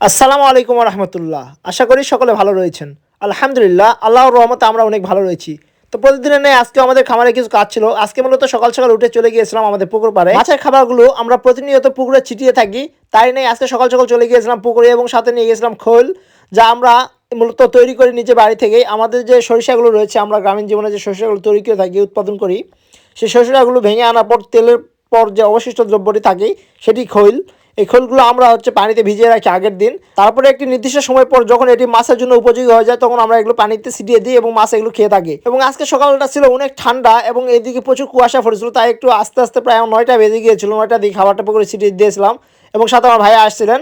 আসসালামু আলাইকুম রহমতুল্লাহ আশা করি সকলে ভালো রয়েছেন। আলহামদুলিল্লাহ, আল্লাহর রহমতে আমরা অনেক ভালো রয়েছি। তো প্রতিদিনের নেই আজকে আমাদের খামারে কিছু কাজ ছিল। আজকে মূলত সকাল সকাল উঠে চলে গিয়েছিলাম আমাদের পুকুর পাড়ে। মাছের খাবারগুলো আমরা প্রতিনিয়ত পুকুরে ছিটিয়ে থাকি। তাই নেই আজকে সকাল সকাল চলে গিয়েছিলাম পুকুরে এবং সাথে নিয়ে গেছিলাম খোল, যা আমরা মূলত তৈরি করি নিজে বাড়ি থেকেই। আমাদের যে সরিষাগুলো রয়েছে, আমরা গ্রামীণ জীবনে যে সরিষাগুলো তৈরি করে থাকি, উৎপাদন করি, সেই সরিষাগুলো ভেঙে আনার পর তেলের পর যে অবশিষ্ট দ্রব্যটি থাকে, সেটি খৈল। এই খোলগুলো আমরা হচ্ছে পানিতে ভিজিয়ে রাখি আগের দিন। তারপরে একটি নির্দিষ্ট সময় পর যখন এটি মাছের জন্য উপযোগী হয়ে যায়, তখন আমরা এগুলো পানিতে ছিটিয়ে দিই এবং মাছ এগুলো খেয়ে থাকি। এবং আজকে সকালটা ছিল অনেক ঠান্ডা এবং এদিকে প্রচুর কুয়াশা পড়েছিল, তাই একটু আস্তে আস্তে প্রায় নয়টা বেজে গিয়েছিল। নয়টা দিয়ে খাবারটা পুকুরে ছিটিয়ে দিয়েছিলাম এবং সাথে আমার ভাইয়া আসছিলেন।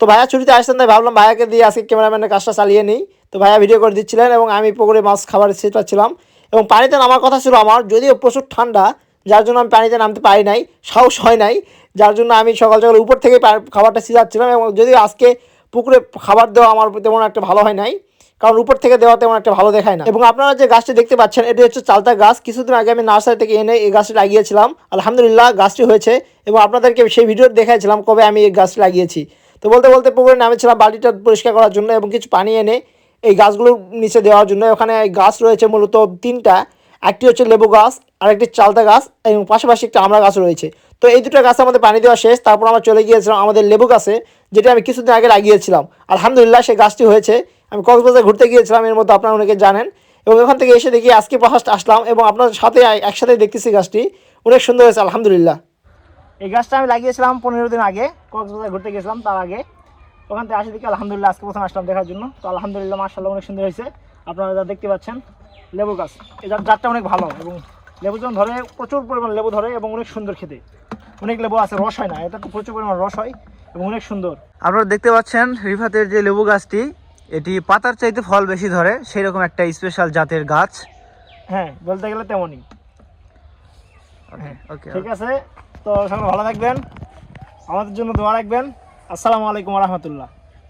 তো ভাইয়া ছুটিতে আসতেন, তাই ভাবলাম ভাইয়াকে দিয়ে আজকে ক্যামেরাম্যানের কাজটা চালিয়ে নিই। তো ভাইয়া ভিডিও করে দিচ্ছিলেন এবং আমি পুকুরে মাছ খাবার ছিটাচ্ছিলাম এবং পানিতে নামার কথা ছিল আমার, যদিও প্রচুর ঠান্ডা যার জন্য আমি পানিতে নামতে পারি নাই, সাহস হয় নাই, যার জন্য আমি সকাল সকাল উপর থেকে খাবারটা ছিটাচ্ছিলাম এবং যদিও আজকে পুকুরে খাবার দেওয়া আমার তেমন একটা ভালো হয় নাই, কারণ উপর থেকে দেওয়া তেমন একটা ভালো দেখায় না। এবং আপনারা যে গাছটি দেখতে পাচ্ছেন, এটি হচ্ছে চালতা গাছ। কিছুদিন আগে আমি নার্সারি থেকে এনে এই গাছটি লাগিয়েছিলাম। আলহামদুলিল্লাহ গাছটি হয়েছে এবং আপনাদেরকে সেই ভিডিও দেখাইছিলাম কবে আমি এই গাছটি লাগিয়েছি। তো বলতে বলতে পুকুরে নামেছিলাম বালতিটা পরিষ্কার করার জন্য এবং কিছু পানি এনে এই গাছগুলোর নিচে দেওয়ার জন্য। ওখানে গাছ রয়েছে মূলত তিনটা। একটি হচ্ছে লেবু গাছ আর একটি চালতা গাছ এবং পাশাপাশি একটা আমড়া গাছ রয়েছে। তো এই দুটো গাছ আমাদের পানি দেওয়া শেষ, তারপর আমরা চলে গিয়েছিলাম আমাদের লেবু গাছে, যেটা আমি কিছুদিন আগে লাগিয়েছিলাম। আলহামদুলিল্লাহ সেই গাছটি হয়েছে। আমি কক্সবাজার ঘুরতে গিয়েছিলাম, এর মধ্যে আপনারা অনেকে জানেন। এবং ওখান থেকে এসে দেখি আজকে ফার্স্ট আসলাম এবং আপনার সাথে একসাথে দেখতেছি গাছটি। অনেক সুন্দর হয়েছে, আলহামদুলিল্লাহ। এই গাছটা আমি লাগিয়েছিলাম পনেরো দিন আগে, কক্সবাজার ঘুরতে গেছিলাম তার আগে। ওখান থেকে আসে দেখি, আলহামদুলিল্লাহ আজকে প্রথম আসলাম দেখার জন্য। তো আলহামদুলিল্লাহ মার্শাল্লাহ অনেক সুন্দর হয়েছে। আপনারা যা দেখতে পাচ্ছেন লেবু গাছ। এই জাত- জাতটা অনেক ভালো এবং লেবু যখন ধরে প্রচুর পরিমাণ লেবু ধরে এবং অনেক সুন্দর খেতে। অনেক লেবু আছে রস হয় না এটা তো প্রচুর পরিমাণ রস হয় এবং অনেক সুন্দর। আপনারা দেখতে পাচ্ছেন রিফাতের যে লেবু গাছটি এটি পাতার চাইতে ফল বেশি ধরে সেই রকম একটা স্পেশাল জাতের গাছ। হ্যাঁ বলতে গেলে তেমনই। হ্যাঁ ওকে ঠিক আছে তো সকলে ভালো থাকবেন আমাদের জন্য দোয়া রাখবেন। আসসালামু আলাইকুম রহমতুল্লাহ।